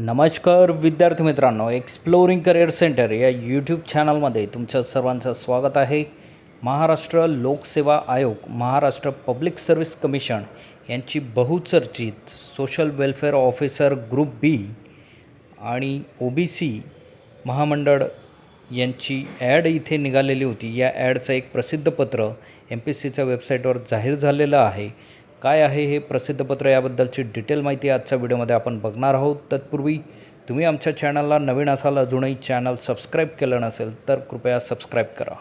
नमस्कार विद्यार्थी मित्रांनो एक्सप्लोरिंग करिअर सेंटर या यूट्यूब चॅनलमध्ये तुमचं सर्वांचं स्वागत आहे. महाराष्ट्र लोकसेवा आयोग महाराष्ट्र पब्लिक सर्व्हिस कमिशन यांची बहुचर्चित social welfare officer group B आणि ओ बी सी महामंडळ यांची ॲड इथे निघालेली होती. या ॲडचं एक प्रसिद्ध पत्र एम पी सीच्या वेबसाईटवर जाहीर झालेलं आहे. काय आहे हे प्रसिद्ध पत्र याबद्दलची डिटेल माहिती आजच्या व्हिडिओमध्ये आपण बघणार आहोत. तत्पूर्वी तुम्ही आमच्या चॅनलला नवीन असाल अजूनही चॅनल सबस्क्राईब केलं नसेल तर कृपया सबस्क्राईब करा.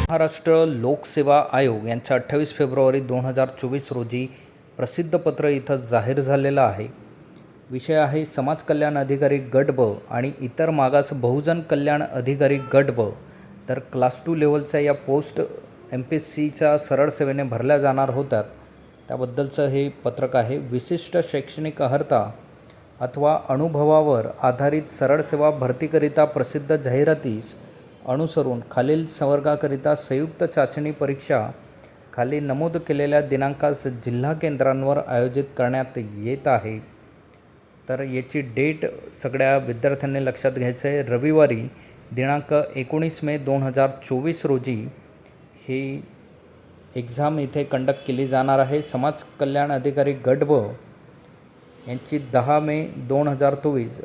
महाराष्ट्र लोकसेवा आयोग यांचं अठ्ठावीस फेब्रुवारी दोन हजार चोवीस रोजी प्रसिद्ध पत्र इथं जाहीर झालेलं आहे. विषय आहे समाज कल्याण अधिकारी गट ब आणि इतर मागास बहुजन कल्याण अधिकारी गट ब. तर क्लास टू लेवलच्या या पोस्ट एम पी एस सीच्या सरळ सेवेने भरल्या जाणार होत्या त्याबद्दलचं हे पत्रक आहे विशिष्ट शैक्षणिक अर्हता अथवा अनुभवावर आधारित सरळ सेवा भरतीकरिता प्रसिद्ध जाहिरातीस अनुसरून खालील संवर्गाकरिता संयुक्त चाचणी परीक्षा खाली नमूद केलेल्या दिनांकास जिल्हा केंद्रांवर आयोजित करण्यात येत आहे. तर याची डेट सगळ्या विद्यार्थ्यांनी लक्षात घ्यायचं आहे रविवारी दिनांक एकोणीस मे दोन हजार चोवीस रोजी ही एक्झाम इथे कंडक्ट केली जाणार आहे. समाज कल्याण अधिकारी गट ब यांची दहा मे दोन हजार चोवीस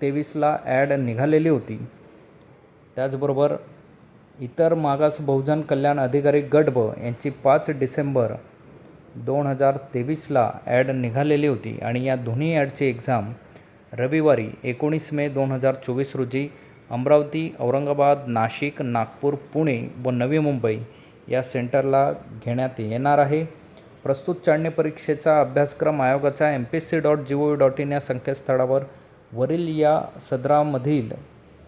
तेवीसला ॲड निघालेली होती. त्याचबरोबर इतर मागास बहुजन कल्याण अधिकारी गट ब यांची पाच डिसेंबर दोन हजार तेवीसला ॲड निघालेली होती. आणि या दोन्ही ॲडची एक्झाम रविवारी एकोणीस मे दोन हजार चोवीस रोजी अमरावती औरंगाबाद नाशिक नागपूर पुणे व नवी मुंबई या सेंटरला घेण्यात येणार आहे. प्रस्तुत चाळणी परीक्षेचा अभ्यासक्रम आयोगाच्या M P S C dot G O V dot in या संकेतस्थळावर वरील या सदरामधील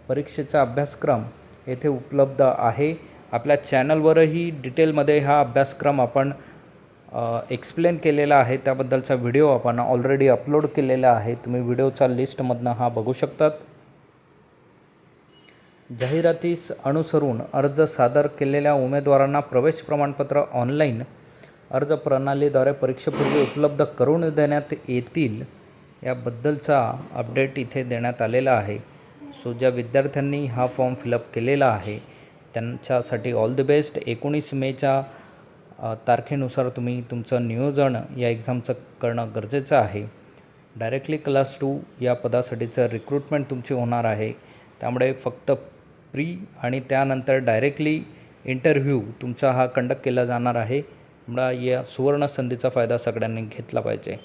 परीक्षेचा अभ्यासक्रम येथे उपलब्ध आहे. आपल्या चॅनलवरही डिटेलमध्ये हा अभ्यासक्रम आपण एक्सप्लेन केलेला आहे. त्याबद्दलचा व्हिडिओ आपण ऑलरेडी अपलोड केलेला आहे. तुम्ही व्हिडिओचा लिस्टमधनं हा बघू शकतात. जाहिरातीस अनुसरून अर्ज सादर केलेल्या उमेदवारांना प्रवेश प्रमाणपत्र ऑनलाईन अर्ज प्रणालीद्वारे परीक्षेपूर्वी उपलब्ध करून देण्यात येतील याबद्दलचा अपडेट इथे देण्यात आलेला आहे. सो ज्या विद्यार्थ्यांनी हा फॉर्म फिलअप केलेला आहे त्यांच्यासाठी ऑल द बेस्ट. एकोणीस मेच्या तारखेनुसार तुम्ही तुमचं नियोजन या एक्झामचं करणं गरजेचं आहे. डायरेक्टली क्लास टू या पदासाठीचं रिक्रुटमेंट तुमची होणार आहे. त्यामुळे फक्त प्री आणि त्यानंतर डायरेक्टली इंटरव्ह्यू तुमचा हा कंडक्ट केला जाणार आहे. तुम्हाला या सुवर्ण संधीचा फायदा सगळ्यांनी घेतला पाहिजे.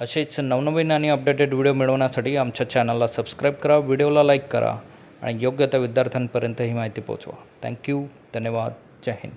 असेच नवनवीन आणि अपडेटेड व्हिडिओ मिळवण्यासाठी आमच्या चॅनलला सबस्क्राईब करा व्हिडिओला लाईक करा आणि योग्य त्या विद्यार्थ्यांपर्यंत ही माहिती पोचवा थँक्यू धन्यवाद. जय हिंद.